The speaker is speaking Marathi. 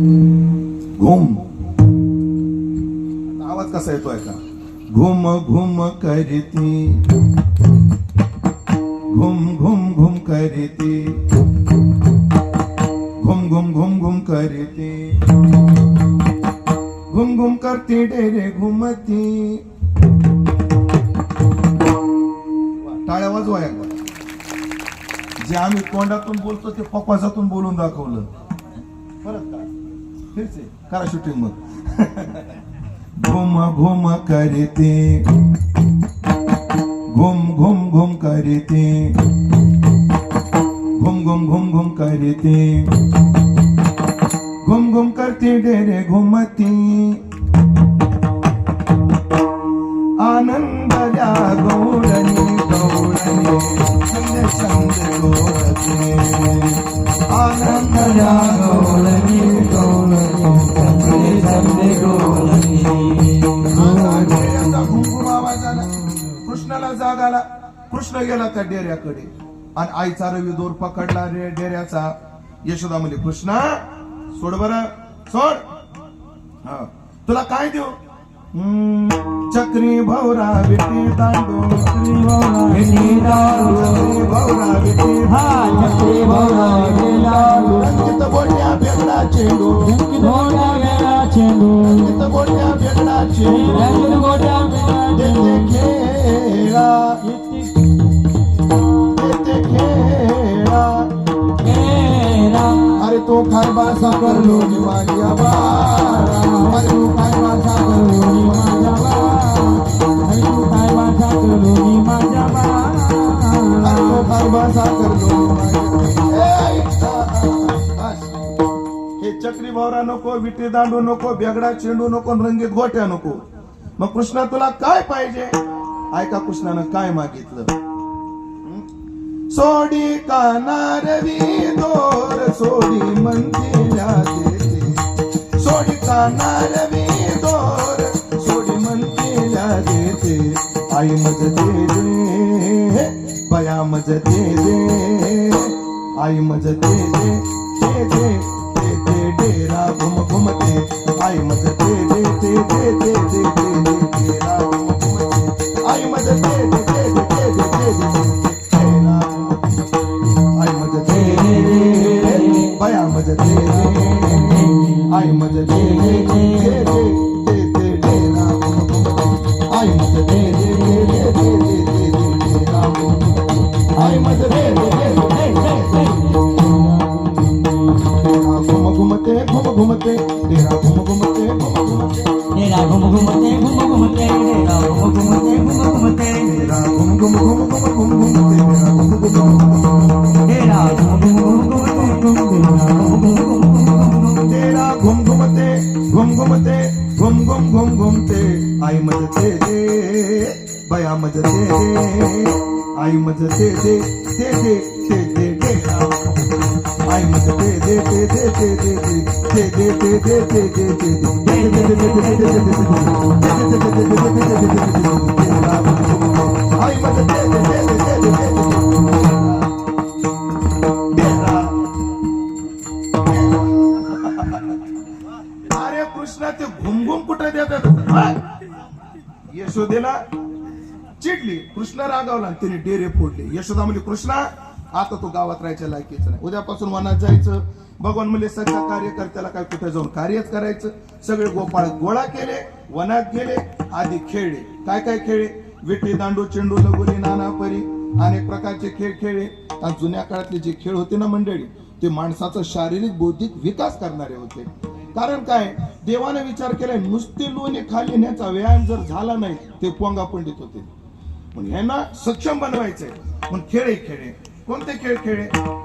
घुम. आवाज कसा येतोय का? घुम घुम करीती. घुम घुम घुम करीती. घुम घुम घुम घुम करीती. घुम घुम करती डेरे घुमती. टाळ्या वाजवा एकदा जे आम्ही तोंडातून बोलतो ते पप्पाजातून बोलून दाखवलं. परत करा शूटिंग मग. घुम घुम करते. घुम घुम घुम करते. घुम घुम घुम घुम करते. घुम घुम करते डेरे घुमती. आनंद द्या गौरणी गौडनी छंद छंद गोरते आनंद द्या गौडनी कृष्णाला जाग आला कृष्ण गेला त्या डेऱ्याकडे. आणि आईचा रवी दोर पकडला रे डेऱ्याचा. यशोदा म्हणजे कृष्णा सोड बर. सोड. हा. तुला काय देऊ? हम्म, चक्री भवरा विटी दांडू चक्री भवरा विटी रंजित बोलल्या बेगडा चेंडू रंजित बोलल्या बेगडा चेंडू. गोट्या बेगडाचे गोट्या अरे तो खरबा सापडलो निवाग्या बा चक्री भावरा नको विटी दांडू नको बेगडा चेंडू नको रंगीत गोट्या नको. मग कृष्णा तुला काय पाहिजे? ऐका कृष्णानं काय मागितलं? सोडी कानारवी दोर सोडी मंदिरा देते सोडी कानारवी दोर सोडी मंदिरा देते आई मज दे दे बया मज दे दे. आई मज दे दे दे दे. तेरा घुम घुमते आई मज दे दे दे दे दे दे दे दे घुम घुमते आई मज दे दे दे दे दे दे दे दे डेरा घुम घुमते आई मज दे दे बया मज दे दे आई मज दे दे दे आई मज दे दे बया मज दे दे आई मज दे दे दे दे कृष्णा ते घुमघुम कुठे देतात हा? यशोदेला चिडली कृष्ण रागावला आणि तिने डेरे फोडले यशोदा म्हणजे कृष्णा आता तो गावात राहायच्या लायकीचं नाही. उद्यापासून वनात जायचं. भगवान म्हणजे सगळ्या कार्यकर्त्याला काय कुठे जाऊन कार्यच करायचं? सगळे गोपाळ गोळा केले वनात गेले आधी खेळले. काय काय खेळे विटी दांडू चेंडू लगोरी नाना परी अनेक प्रकारचे खेळ खेळले. आणि जुन्या काळातले जे खेळ होते ना मंडळी ते माणसाचा शारीरिक बौद्धिक विकास करणारे होते. कारण काय? देवाने विचार केलाय नुसते लोणी खाली नेण्याचा व्यायाम जर झाला नाही ते पोंगा पंडित होते. पण ह्यांना सक्षम बनवायचंय. पण खेळ खेळे Come take care, Kerkere.